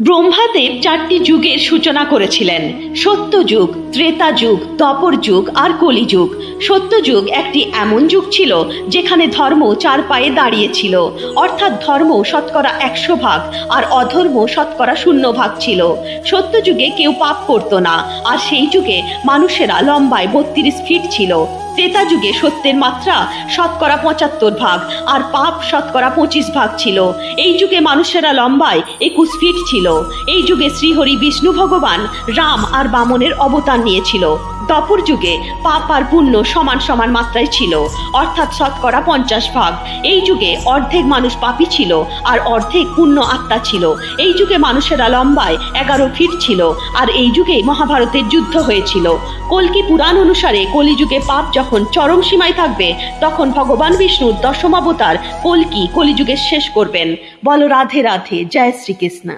ব্রহ্মাদেব চারটি যুগের সূচনা করেছিলেন। সত্যযুগ ত্রেতা যুগ দপর যুগ আর কলিযুগ। সত্যযুগ একটি এমন যুগ ছিল যেখানে ধর্ম চার পায়ে দাঁড়িয়েছিল। অর্থাৎ ধর্ম শতকরা একশো ভাগ আর অধর্ম শতকরা শূন্য ভাগ ছিল। সত্যযুগে কেউ পাপ করতো না, আর সেই যুগে মানুষেরা লম্বায় বত্রিশ ফিট ছিল। ত্রেতা যুগে সত্যের মাত্রা শতকরা পঁচাত্তর ভাগ আর পাপ শতকরা পঁচিশ ভাগ ছিল। এই যুগে মানুষেরা লম্বায় একুশ ফিট ছিল। এই যুগে শ্রীহরি বিষ্ণু ভগবান রাম আর বামনের অবতার নিয়েছিল। দপর যুগে পাপ আর পুণ্য সমান সমান মাত্রায় ছিল। অর্থাৎ শতকরা পঞ্চাশ ভাগ। এই যুগে অর্ধেক মানুষ পাপী ছিল আর অর্ধেক পুণ্য আত্মা ছিল। এই যুগে মানুষেরা লম্বায় এগারো ফিট ছিল আর এই যুগেই মহাভারতের যুদ্ধ হয়েছিল। কল্কি পুরাণ অনুসারে কলিযুগে পাপ যখন চরম সীমায় থাকবে, তখন ভগবান বিষ্ণুর দশম অবতার কল্কি কলিযুগে শেষ করবেন। বল রাধে রাধে, জয় শ্রীকৃষ্ণ।